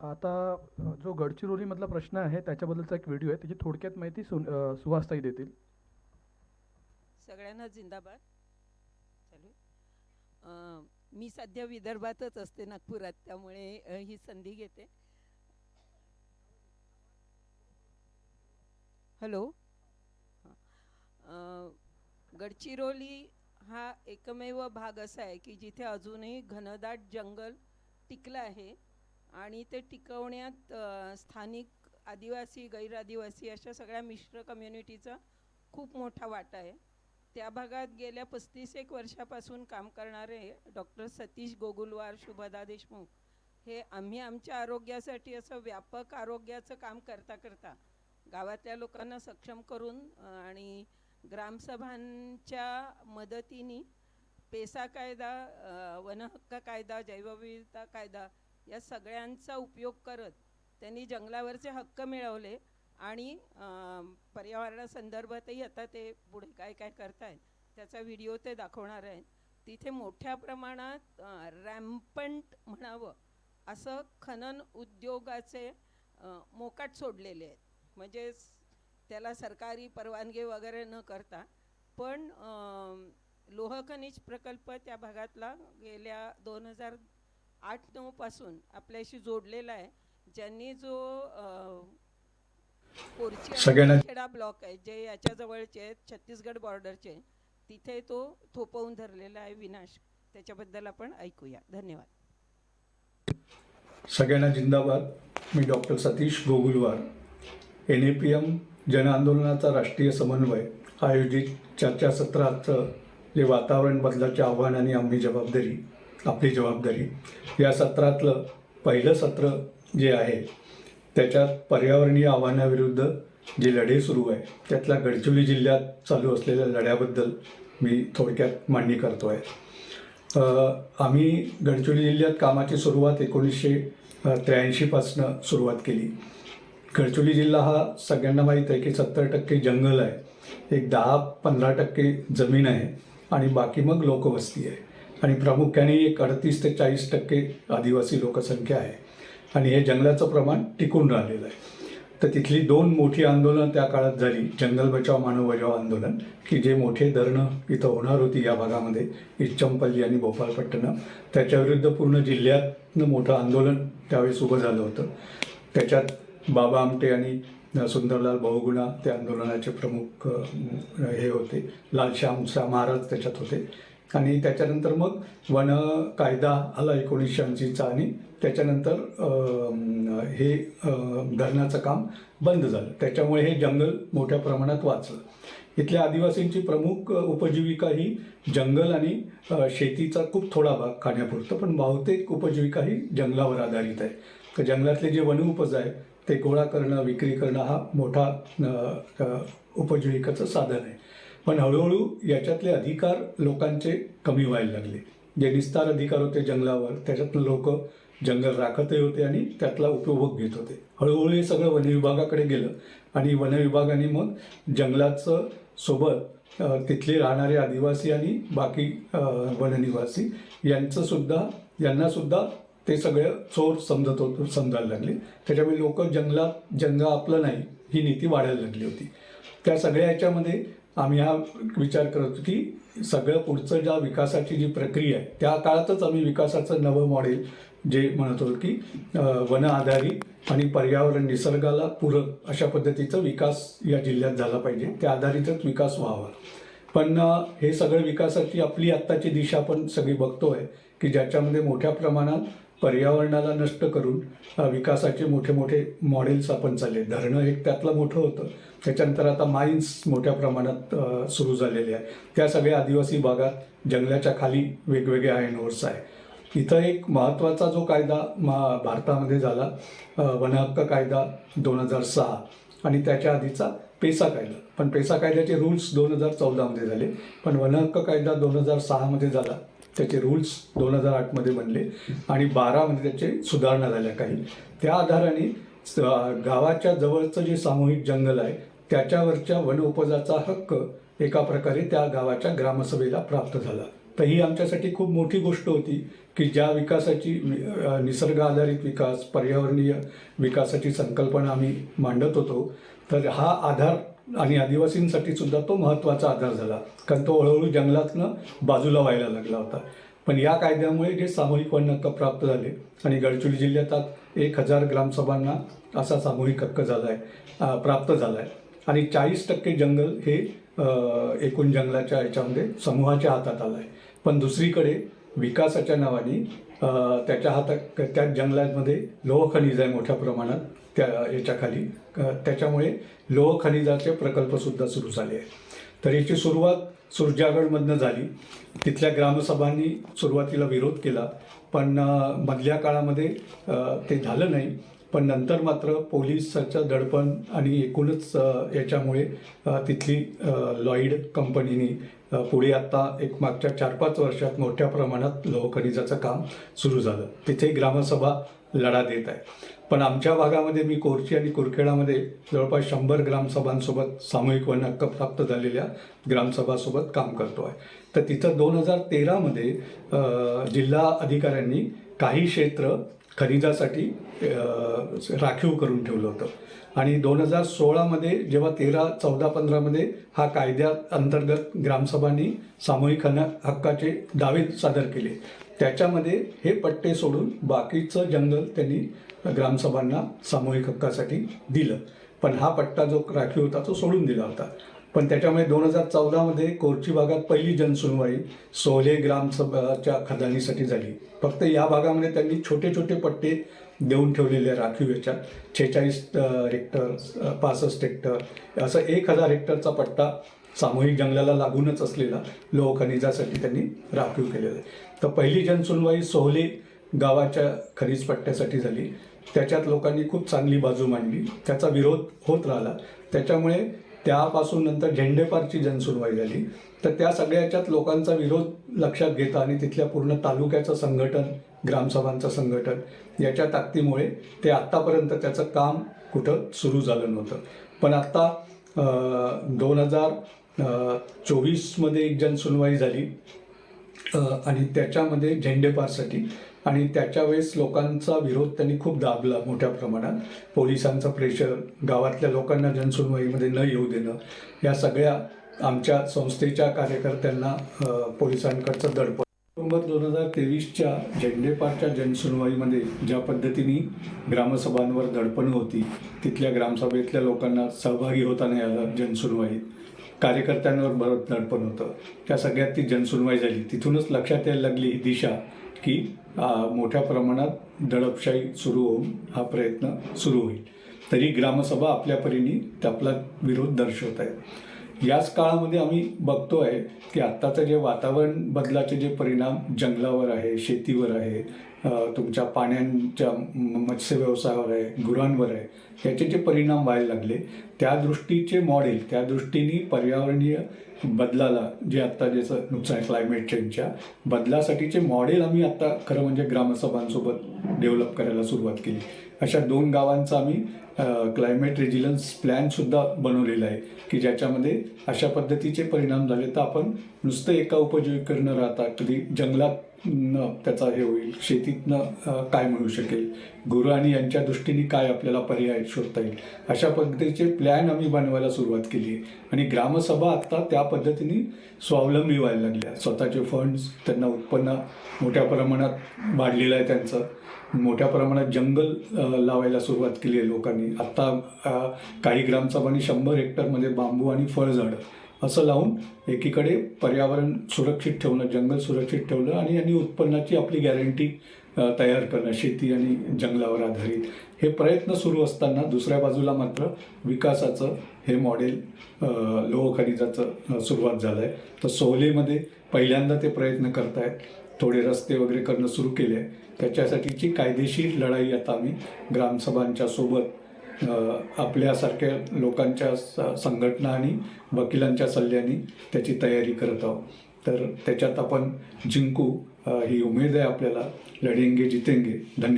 आता जो गडचिरोलीमधला प्रश्न आहे त्याच्याबद्दलचा एक व्हिडिओ आहे त्याची थोडक्यात माहिती सु अ, सुहासताई देतील. सगळ्यांना जिंदाबाद. चालू. मी सध्या विदर्भातच असते नागपुरात त्यामुळे ही संधी घेते. हॅलो? गडचिरोली हा एकमेव भाग असा आहे की जिथे अजूनही घनदाट जंगल टिकलं आहे. आणि ते टिकवण्यात स्थानिक आदिवासी गैर-आदिवासी अशा सगळ्या मिश्र कम्युनिटीचा खूप मोठा वाटा आहे. त्या भागात गेल्या पस्तीस एक वर्षापासून काम करणारे डॉक्टर सतीश गोगुलवार शुभदा देशमुख हे आम्ही आमच्या आरोग्यासाठी असं व्यापक आरोग्याचं काम करता करता गावातल्या लोकांना सक्षम करून आणि ग्रामसभांच्या मदतीने पेसा कायदा वनहक्क कायदा जैवविविधता कायदा या सगळ्यांचा उपयोग करत त्यांनी जंगलावरचे हक्क मिळवले आणि पर्यावरणासंदर्भातही आता ते पुढे काय काय करतायत त्याचा व्हिडिओ ते दाखवणार आहेत. तिथे मोठ्या प्रमाणात रॅम्पंट म्हणावं असं खनन उद्योगाचे मोकाट सोडलेले आहेत. म्हणजे त्याला सरकारी परवानगी वगैरे न करता पण लोहखनिज प्रकल्प त्या भागातला गेल्या दोन हजार आठ नऊ पासून आपल्याशी जोडलेला आहे. ज्यांनी जो कोरची खेडा ब्लॉक आहे जे याच्या जवळचे आहेत छत्तीसगड बॉर्डरचे तिथे तो थोपवून धरलेला आहे विनाश. त्याच्याबद्दल आपण ऐकूया. धन्यवाद. सगळ्यांना जिंदाबाद. मी doctor Satish Gogulwar. N A P M जनआंदोलनाचा राष्ट्रीय समन्वय आयोजित चर्चासत्राचं जे वातावरण बदलाचे आव्हान आणि आम्ही जबाबदारी आपली जबाबदारी. या सत्रातलं पहिलं सत्र जे आहे त्याच्यात पर्यावरणीय आव्हानाविरुद्ध जे लढे सुरू आहे त्यातल्या गडचिरोली जिल्ह्यात चालू असलेल्या लढ्याबद्दल मी थोडक्यात मांडणी करतो आहे आम्ही गडचिरोली जिल्ह्यात कामाची सुरुवात एकोणीसशे त्र्याऐंशीपासनं सुरुवात केली. गडचिरोली जिल्हा हा सगळ्यांना माहीत आहे की सत्तर टक्के जंगल आहे एक दहा पंधरा टक्के जमीन आहे आणि बाकी मग लोकवस्ती आहे. आणि प्रामुख्याने एक अडतीस ते चाळीस टक्के आदिवासी लोकसंख्या आहे. आणि हे जंगलाचं प्रमाण टिकून राहिलेलं आहे. तर तिथली दोन मोठी आंदोलनं त्या काळात झाली जंगल बचाव मानव बचाव आंदोलन की जे मोठे धरणं इथं होणार होती या भागामध्ये इच्छंपल्ली आणि भोपाळपट्टणं त्याच्याविरुद्ध पूर्ण जिल्ह्यातनं मोठं आंदोलन त्यावेळेस उभं झालं होतं. त्याच्यात बाबा आमटे आणि सुंदरलाल बहुगुणा त्या आंदोलनाचे प्रमुख हे होते. लालश्याम महाराज त्याच्यात होते. आणि त्याच्यानंतर मग वन कायदा आला एकोणीसशे ऐंशीचा आणि त्याच्यानंतर हे धरणाचं काम बंद झालं. त्याच्यामुळे हे जंगल मोठ्या प्रमाणात वाचलं. इथल्या आदिवासींची प्रमुख उपजीविका ही जंगल आणि शेतीचा खूप थोडा भाग खाण्यापुरतं पण बहुतेक उपजीविका ही जंगलावर आधारित आहे. तर जंगलातले जे वनउपज आहे ते गोळा करणं विक्री करणं हा मोठा उपजीविकाचं साधन आहे. पण हळूहळू याच्यातले अधिकार लोकांचे कमी व्हायला लागले. जे निस्तार अधिकार होते जंगलावर त्याच्यातनं लोक जंगल राखतही होते आणि त्यातला उपभोग घेत होते. हळूहळू हे सगळं वनविभागाकडे गेलं आणि वनविभागाने मग जंगलाचं सोबत तिथले राहणारे आदिवासी आणि बाकी वननिवासी यांचं सुद्धा ते सगळं चोर समजत होतं समजायला लागले. त्याच्यामुळे लोक जंगलात जंगल आपलं नाही ही नीती वाढायला लागली होती. त्या सगळ्या याच्यामध्ये आम्ही हा विचार करत होतो की सगळं पुढचं ज्या विकासाची जी प्रक्रिया आहे त्या काळातच आम्ही विकासाचं नवं मॉडेल जे म्हणत होतो की वन आधारित आणि पर्यावरण निसर्गाला पूरक अशा पद्धतीचा विकास या जिल्ह्यात झाला पाहिजे. त्या आधारितच विकास व्हावा. पण हे सगळं विकासाची आपली आत्ताची दिशा आपण सगळी बघतोय की ज्याच्यामध्ये मोठ्या प्रमाणात पर्यावरणाला नष्ट करून विकासाचे मोठे मोठे मॉडेल्स आपण चालले. धरणं एक त्यातलं मोठं होतं. त्याच्यानंतर आता माइन्स मोठ्या प्रमाणात सुरू झालेले आहे त्या सगळ्या आदिवासी भागात जंगलाच्या खाली वेगवेगळे आयनोर्स आहे इथं एक महत्त्वाचा जो कायदा मा भारतामध्ये झाला वनहक्क कायदा दोन हजार सहा आणि त्याच्या आधीचा पेसा कायदा. पण पेसा कायद्याचे रूल्स दोन हजार चौदामध्ये झाले. पण वनहक्क कायदा दोन हजार सहामध्ये झाला. त्याचे रूल्स दोन हजार आठमध्ये बनले आणि बारामध्ये त्याचे सुधारणा झाल्या काही. त्या आधाराने स- गावाच्या जवळचं जे सामूहिक जंगल आहे त्याच्यावरच्या वनउपजाचा हक्क एका प्रकारे त्या गावाच्या ग्रामसभेला प्राप्त झाला. तर ही आमच्यासाठी खूप मोठी गोष्ट होती की ज्या विकासाची निसर्ग आधारित विकास पर्यावरणीय विकासाची संकल्पना आम्ही मांडत होतो तर हा आधार आणि आदिवासींसाठी सुद्धा तो महत्त्वाचा आधार झाला. कारण तो हळूहळू जंगलातनं बाजूला व्हायला लागला होता. पण या कायद्यामुळे जे सामूहिक वन हक्क प्राप्त झाले आणि गडचिरोली जिल्ह्यात आज एक हजार ग्रामसभांना असा सामूहिक हक्क झाला आहे प्राप्त झाला आहे आणि चाळीस टक्के जंगल हे एकूण जंगलाच्या याच्यामध्ये समूहाच्या हातात आलं आहे पण दुसरीकडे विकासाच्या नावाने त्याच्या हातात त्या जंगलांमध्ये लोह खनिज आहे मोठ्या प्रमाणात त्या याच्याखाली. त्याच्यामुळे लोह खनिजाचे प्रकल्पसुद्धा सुरू झाले आहे तर याची सुरुवात सुरजागडमधनं झाली. तिथल्या ग्रामसभांनी सुरुवातीला विरोध केला पण मधल्या काळामध्ये ते झालं नाही. पण नंतर मात्र पोलिसाचं दडपण आणि एकूणच याच्यामुळे तिथली लॉईड कंपनीनी पुढे आत्ता एक मागच्या चार पाच वर्षात मोठ्या प्रमाणात लोहखनिजाचं काम सुरू झालं. तिथे ग्रामसभा लढा देत आहे. पण आमच्या भागामध्ये मी कोरची आणि कुरखेडामध्ये जवळपास शंभर ग्रामसभांसोबत सामूहिक वन हक्क प्राप्त झालेल्या ग्रामसभासोबत काम करतो आहे. तर तिथं दोन हजार तेरामध्ये जिल्हा अधिकाऱ्यांनी काही क्षेत्र खनिजासाठी राखीव करून ठेवलं होतं. आणि दोन हजार सोळामध्ये जेव्हा तेरा चौदा पंधरामध्ये हा कायद्या अंतर्गत ग्रामसभांनी सामूहिक हन हक्काचे दावे सादर केले. त्याच्यामध्ये हे पट्टे सोडून बाकीचं जंगल त्यांनी ग्रामसभांना सामूहिक हक्कासाठी दिलं. पण हा पट्टा जो राखीव होता तो सोडून दिला होता. पण त्याच्यामुळे दोन हजार चौदामध्ये कोरची भागात पहिली जनसुनवाई सोले ग्रामसभाच्या खदानीसाठी झाली. फक्त या भागामध्ये त्यांनी छोटे छोटे पट्टे देऊन ठेवलेले राखीव याच्यात. छेचाळीस हेक्टर पासष्ट हेक्टर असं एक हजार हेक्टरचा पट्टा सामूहिक जंगलाला लागूनच असलेला लोह खनिजासाठी त्यांनी राखीव केलेला आहे. तर पहिली जनसुनवाई सोहले गावाच्या खनिज पट्ट्यासाठी झाली. त्याच्यात लोकांनी खूप चांगली बाजू मांडली. त्याचा विरोध होत राहिला. त्याच्यामुळे त्यापासून नंतर झेंडेपारची जनसुनवाई झाली. तर त्या सगळ्याच्यात लोकांचा विरोध लक्षात घेता आणि तिथल्या पूर्ण तालुक्याचं संघटन ग्रामसभांचं संघटन याच्या ताकदीमुळे ते आत्तापर्यंत त्याचं काम कुठं सुरू झालं नव्हतं. पण आत्ता दोन हजार चोवीसमध्ये एक जनसुनवाई झाली आणि त्याच्यामध्ये झेंडेपारसाठी आणि त्याच्या वेळेस लोकांचा विरोध त्यांनी खूप दाबला मोठ्या प्रमाणात. पोलिसांचं प्रेशर गावातल्या लोकांना जनसुनवाईमध्ये न येऊ देणं या सगळ्या आमच्या संस्थेच्या कार्यकर्त्यांना पोलिसांकडचं दडपण. ऑक्टोबर दोन हजार तेवीसच्या झेंडेपारच्या जनसुनवाईमध्ये ज्या पद्धतीने ग्रामसभांवर दडपण होती तिथल्या ग्रामसभेतल्या लोकांना सहभागी होता नाही आलं जनसुनवाईत कार्यकर्त्यांवर भरत दडपण होतं. त्या सगळ्यात ती जनसुनवाई झाली. तिथूनच लक्षात यायला लागली ही दिशा की मोठ्या प्रमाणात दडपशाही सुरू होऊन हा प्रयत्न सुरू होईल. तरी ग्रामसभा आपल्या परीने आपला विरोध दर्शवत आहे याच काळामध्ये आम्ही बघतो आहे की आत्ताचं जे वातावरण बदलाचे जे परिणाम जंगलावर आहे शेतीवर आहे तुमच्या पाण्यांच्या म- मत्स्य व्यवसायावर आहे गुरांवर आहे याचे जे परिणाम व्हायला लागले त्या दृष्टीचे मॉडेल त्या दृष्टीने पर्यावरणीय बदलाला जे आत्ता ज्याचं नुकसान क्लायमेट चेंजच्या बदलासाठीचे मॉडेल आम्ही आत्ता खरं म्हणजे ग्रामसभांसोबत डेव्हलप करायला सुरुवात केली. अशा दोन गावांचा आम्ही क्लायमेट रेजिलन्स प्लॅनसुद्धा बनवलेला आहे की ज्याच्यामध्ये अशा पद्धतीचे परिणाम झाले तर आपण नुसतं एका उपजीविकेवर न राहता कधी जंगलात त्याचा हे होईल शेतीतनं काय मिळू शकेल? गुरु आणि यांच्या दृष्टीने काय आपल्याला पर्याय शोधता येईल? अशा पद्धतीचे प्लॅन आम्ही बनवायला सुरुवात केली आहे. आणि ग्रामसभा आत्ता त्या पद्धतीने स्वावलंबी व्हायला लागल्या. स्वतःचे फंड्स त्यांना उत्पन्न मोठ्या प्रमाणात वाढलेलं आहे त्यांचं. मोठ्या प्रमाणात जंगल लावायला सुरुवात केली आहे लोकांनी. आत्ता काही ग्रामसभांनी शंभर हेक्टरमध्ये बांबू आणि फळझाडं असं लावून एकीकडे पर्यावरण सुरक्षित ठेवणं जंगल सुरक्षित ठेवणं आणि यांनी उत्पन्नाची आपली गॅरंटी तयार करणं शेती आणि जंगलावर आधारित. हे प्रयत्न सुरू असताना दुसऱ्या बाजूला मात्र विकासाचं हे मॉडेल लोह खनिजाचं सुरुवात झालं आहे तर सोहलेमध्ये पहिल्यांदा ते प्रयत्न करत आहेत थोडे रस्ते वगैरे करणं सुरू केले. आहे त्याच्यासाठीची कायदेशीर लढाई आता आम्ही ग्रामसभांच्या सोबत आपल्यासारख्या लोकांच्या स- संघटना आणि वकिलांच्या सल्ल्याने त्याची तयारी करत आहोत. तर त्याच्यात आपण जिंकू ही उमेद आहे आपल्याला. लढेंगे जितेंगे. धन्यवाद.